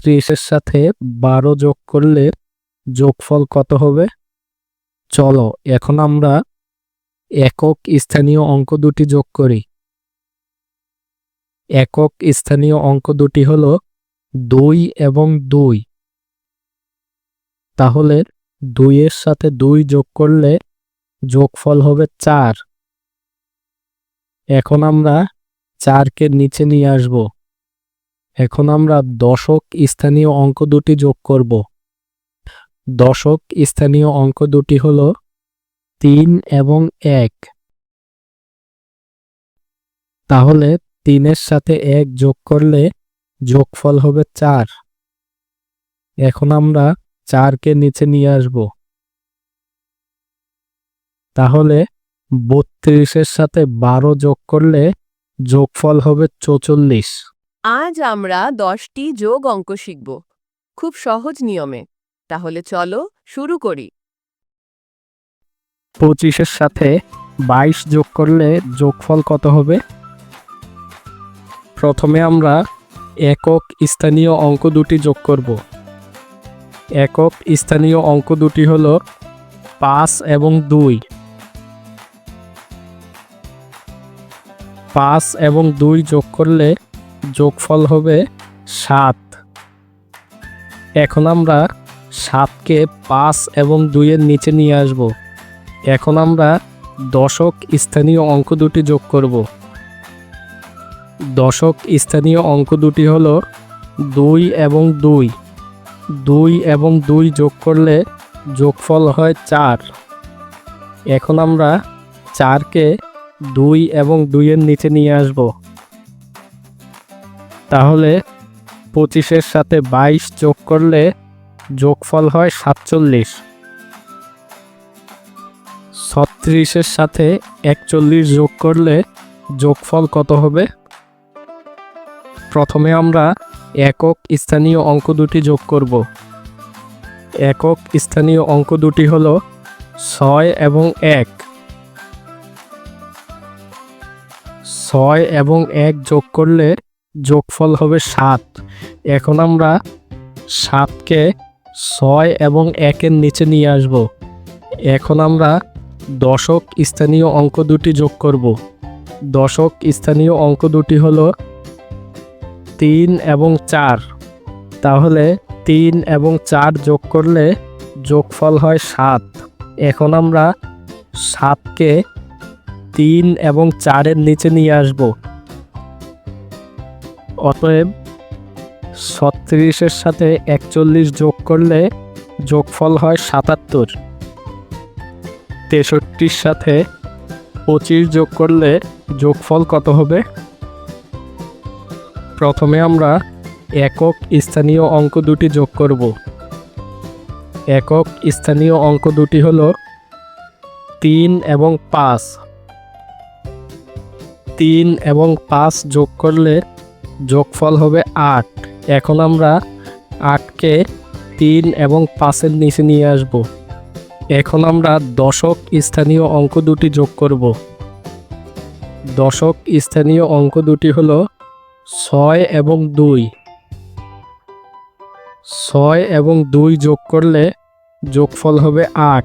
ছত্রিশের সাথে বারো যোগ করলে যোগফল কত হবে? চলো, এখন আমরা একক স্থানীয় অঙ্ক দুটি যোগ করি। একক স্থানীয় অঙ্ক দুটি হল দুই এবং দুই। তাহলে দুইয়ের সাথে দুই যোগ করলে যোগফল হবে চার। এখন আমরা চারকে নিচে নিয়ে আসব। এখন আমরা দশক স্থানীয় অঙ্ক দুটি যোগ করব। দশক স্থানীয় অঙ্ক দুটি হল তিন এবং এক। তাহলে তিনের সাথে এক যোগ করলে যোগফল হবে চার। এখন আমরা চারকে নিচে নিয়ে আসব। তাহলে বত্রিশের সাথে বারো যোগ করলে যোগফল হবে চৌচল্লিশ। আজ আমরা দশটি যোগ অঙ্ক শিখব। খুব সহজ নিয়মে। তাহলে চলো শুরু করি। পঁচিশের সাথে বাইশ যোগ করলে যোগফল কত হবে? প্রথমে আমরা একক স্থানীয় অঙ্ক দুটি যোগ করব। একক স্থানীয় অঙ্ক দুটি হল পাঁচ এবং দুই। পাঁচ এবং দুই যোগ করলে যোগফল হবে সাত। এখন আমরা সাতকে পাঁচ এবং দুইয়ের নিচে নিয়ে আসব। এখন আমরা দশক স্থানীয় অঙ্ক দুটি যোগ করব। দশক স্থানীয় অঙ্ক দুটি হল দুই এবং দুই। দুই এবং দুই যোগ করলে যোগফল হয় চার। এখন আমরা চারকে দুই এবং দুইয়ের নিচে নিয়ে আসব। তাহলে পঁচিশের সাথে বাইশ যোগ করলে যোগফল হয় সাতচল্লিশ। ছত্রিশের সাথে একচল্লিশ যোগ করলে যোগফল কত হবে? প্রথমে আমরা একক স্থানীয় অঙ্ক দুটি যোগ করব। একক স্থানীয় অঙ্ক দুটি হল ছয় এবং এক। ছয় এবং এক যোগ করলে যোগফল হবে সাত। এখন আমরা সাতকে ছয় এবং একের নিচে নিয়ে আসব। এখন আমরা দশক স্থানীয় অঙ্ক দুটি যোগ করব। দশক স্থানীয় অঙ্ক দুটি হল তিন এবং চার। তাহলে তিন এবং চার যোগ করলে যোগফল হয় সাত। এখন আমরা সাতকে তিন এবং চারের নিচে নিয়ে আসব। অতএব ছত্রিশের সাথে একচল্লিশ যোগ করলে যোগফল হয় সাতাত্তর। তেষট্টির সাথে পঁচিশ যোগ করলে যোগফল কত হবে? প্রথমে আমরা একক স্থানীয় অঙ্ক দুটি যোগ করব। একক স্থানীয় অঙ্ক দুটি হল তিন এবং পাঁচ। তিন এবং পাঁচ যোগ করলে যোগফল হবে আট। এখন আমরা আটকে তিন এবং পাঁচের নিচে নিয়ে আসব। এখন আমরা দশক স্থানীয় অঙ্ক দুটি যোগ করব। দশক স্থানীয় অঙ্ক দুটি হল ছয় এবং দুই। ছয় এবং দুই যোগ করলে যোগফল হবে আট।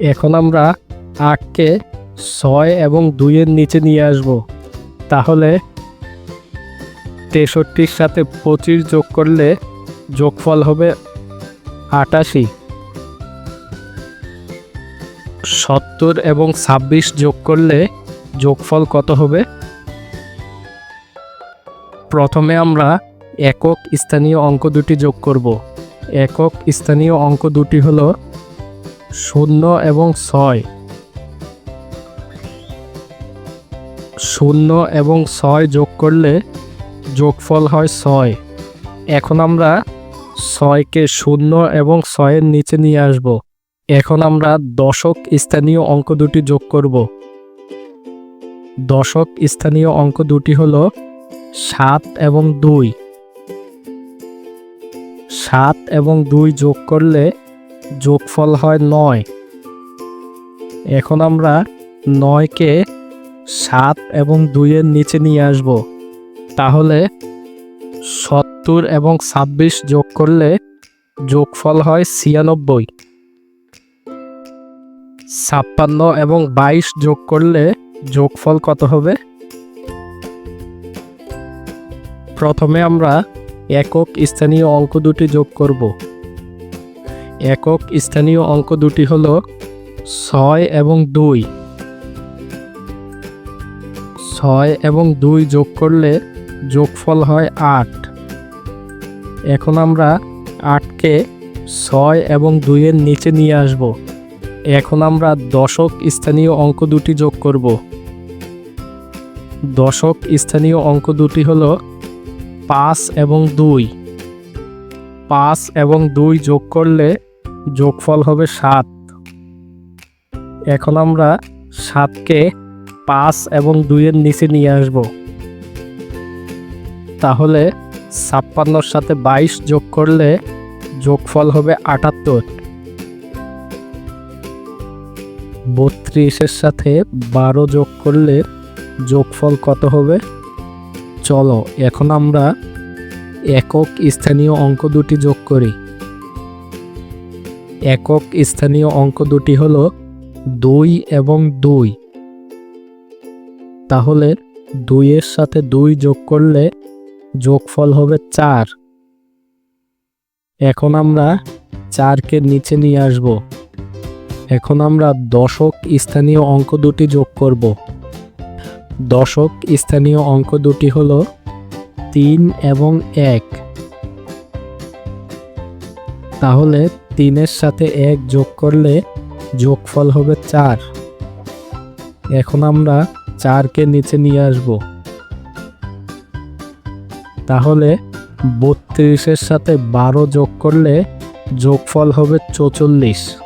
এখন আমরা আটকে ছয় এবং দুইয়ের নিচে নিয়ে আসব। তাহলে তেষট্টির সাথে পঁচিশ যোগ করলে যোগফল হবে আটাশি। সত্তর এবং ছাব্বিশ যোগ করলে যোগফল কত হবে? প্রথমে আমরা একক স্থানীয় অঙ্ক দুটি যোগ করব। একক স্থানীয় অঙ্ক দুটি হল শূন্য এবং ছয়। শূন্য এবং ছয় যোগ করলে যোগফল হয় ছয়। এখন আমরা ছয়কে শূন্য এবং ছয়ের নিচে নিয়ে আসব। এখন আমরা দশক স্থানীয় অঙ্ক দুটি যোগ করব। দশক স্থানীয় অঙ্ক দুটি হল সাত এবং দুই। সাত এবং দুই যোগ করলে যোগফল হয় নয়। এখন আমরা নয়কে সাত এবং দুইয়ের নিচে নিয়ে আসব। তাহলে সত্তর এবং ছাব্বিশ যোগ করলে যোগফল হয় ছিয়ানব্বই। ছাপ্পান্ন এবং বাইশ যোগ করলে যোগফল কত হবে? প্রথমে আমরা একক স্থানীয় অঙ্ক দুটি যোগ করব। একক স্থানীয় অঙ্ক দুটি হল ছয় এবং দুই। ছয় এবং দুই যোগ করলে যোগফল হয় আট। এখন আমরা আটকে ছয় এবং দুইয়ের নিচে নিয়ে আসব। এখন আমরা দশক স্থানীয় অঙ্ক দুটি যোগ করব। দশক স্থানীয় অঙ্ক দুটি হল পাঁচ এবং দুই। পাঁচ এবং দুই যোগ করলে যোগফল হবে সাত। এখন আমরা সাতকে পাঁচ এবং দুইয়ের নিচে নিয়ে আসব। তাহলে ছাপ্পান্নর সাথে বাইশ যোগ করলে যোগফল হবে আটাত্তর। বত্রিশের সাথে বারো যোগ করলে যোগফল কত হবে? চলো, এখন আমরা একক স্থানীয় অঙ্ক দুটি যোগ করি। একক স্থানীয় অঙ্ক দুটি হলো দুই এবং দুই। তাহলে দুইয়ের সাথে দুই যোগ করলে যোগফল হবে চার। এখন আমরা চারকে নিচে নিয়ে আসব। এখন আমরা দশক স্থানীয় অঙ্ক দুটি যোগ করব। দশক স্থানীয় অঙ্ক দুটি হল তিন এবং এক। তাহলে তিনের সাথে এক যোগ করলে যোগফল হবে চার। এখন আমরা চারকে নিচে নিয়ে আসব। তাহলে বত্রিশের সাথে বারো যোগ করলে যোগফল হবে চৌচল্লিশ।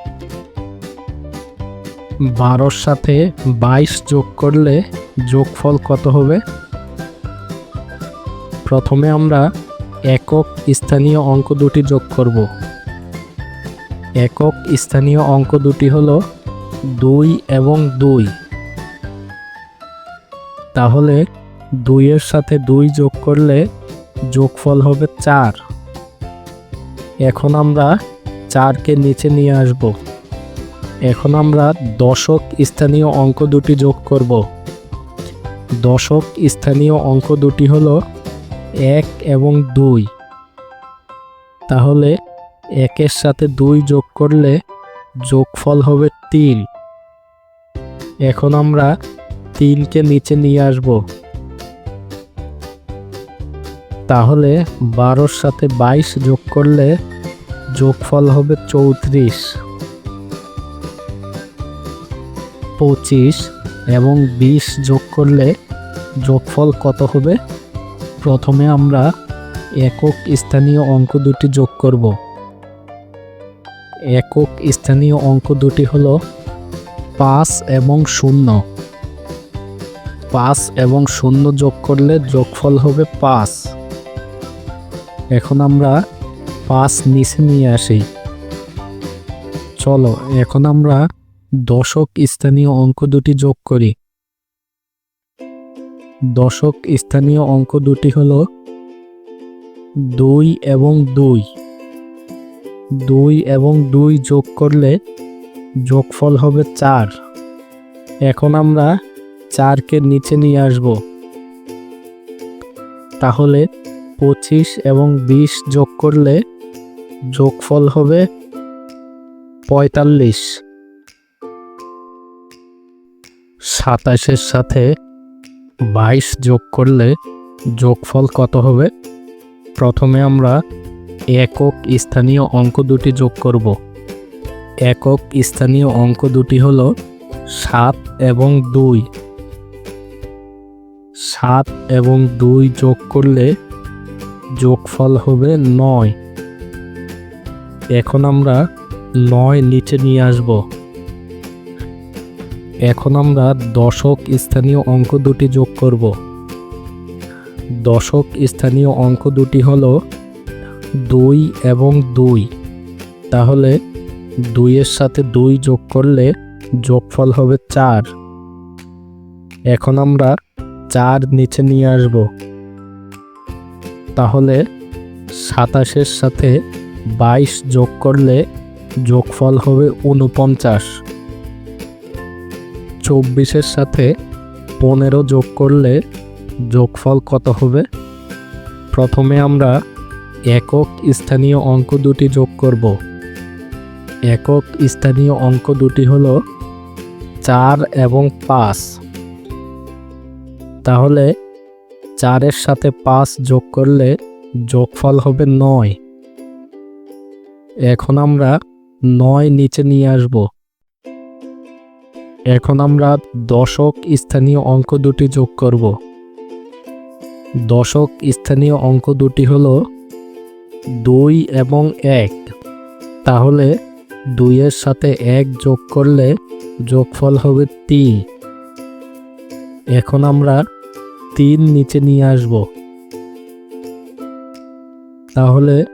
বারোর সাথে বাইশ যোগ করলে যোগফল কত হবে? প্রথমে আমরা একক স্থানীয় অঙ্ক দুটি যোগ করব। একক স্থানীয় অঙ্ক দুটি হল দুই এবং দুই। তাহলে দুইয়ের সাথে দুই যোগ করলে যোগফল হবে চার। এখন আমরা চারকে নিচে নিয়ে আসব। এখন আমরা দশক স্থানীয় অঙ্ক দুটি যোগ করব। দশক স্থানীয় অঙ্ক দুটি হলো এক এবং দুই। তাহলে একের সাথে দুই যোগ করলে যোগফল হবে তিন। এখন আমরা তিনকে নিচে নিয়ে আসব। তাহলে বারোর সাথে বাইশ যোগ করলে যোগফল হবে চৌত্রিশ। পঁচিশ এবং বিশ যোগ করলে যোগফল কত হবে? প্রথমে আমরা একক স্থানীয় অঙ্ক দুটি যোগ করব। একক স্থানীয় অঙ্ক দুটি হল পাঁচ এবং শূন্য। পাঁচ এবং শূন্য যোগ করলে যোগফল হবে পাঁচ। এখন আমরা পাঁচ নিচে নিয়ে আসি। চলো, এখন আমরা দশক স্থানীয় অঙ্ক দুটি যোগ করি। দশক স্থানীয় অঙ্ক দুটি হল দুই এবং দুই। দুই এবং দুই যোগ করলে যোগফল হবে চার। এখন আমরা চারকে নিচে নিয়ে আসব। তাহলে পঁচিশ এবং বিশ যোগ করলে যোগফল হবে পঁয়তাল্লিশ। সাতাশের সাথে বাইশ যোগ করলে যোগফল কত হবে? প্রথমে আমরা একক স্থানীয় অঙ্ক দুটি যোগ করব। একক স্থানীয় অঙ্ক দুটি হল সাত এবং দুই। সাত এবং দুই যোগ করলে যোগফল হবে নয়। এখন আমরা নয় নিচে নিয়ে আসব। এখন আমরা দশক স্থানীয় অঙ্ক দুটি যোগ করব। দশক স্থানীয় অঙ্ক দুটি হল দুই এবং দুই। তাহলে দুইয়ের সাথে দুই যোগ করলে যোগফল হবে চার। এখন আমরা চার নিচে নিয়ে আসব। তাহলে সাতাশের সাথে বাইশ যোগ করলে যোগফল হবে উনপঞ্চাশ চব্বিশের সাথে পনেরো যোগ করলে যোগফল কত হবে? প্রথমে আমরা একক স্থানীয় অঙ্ক দুটি যোগ করব। একক স্থানীয় অঙ্ক দুটি হল চার এবং পাঁচ। তাহলে চারের সাথে পাঁচ যোগ করলে যোগফল হবে নয়। এখন আমরা নয় নিচে নিয়ে আসব। এখন আমরা দশক স্থানীয় অঙ্ক দুটি যোগ করব। দশক স্থানীয় অঙ্ক দুটি হলো দুই এবং এক। তাহলে দুইয়ের সাথে এক যোগ করলে যোগফল হবে তিন। এখন আমরা তিন নিচে নিয়ে আসব। তাহলে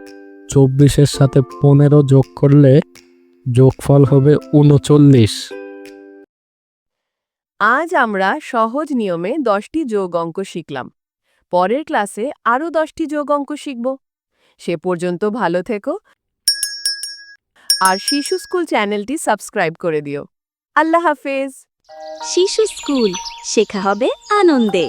চব্বিশের সাথে পনেরো যোগ করলে যোগফল হবে উনচল্লিশ। আজ আমরা সহজ নিয়মে দশটি যোগ অঙ্ক শিখলাম। পরের ক্লাসে আরও দশটি যোগ অঙ্ক শিখব। সে পর্যন্ত ভালো থেকো। আর শিশু স্কুল চ্যানেলটি সাবস্ক্রাইব করে দিও। আল্লাহ হাফেজ। শিশু স্কুল শেখা হবে আনন্দে।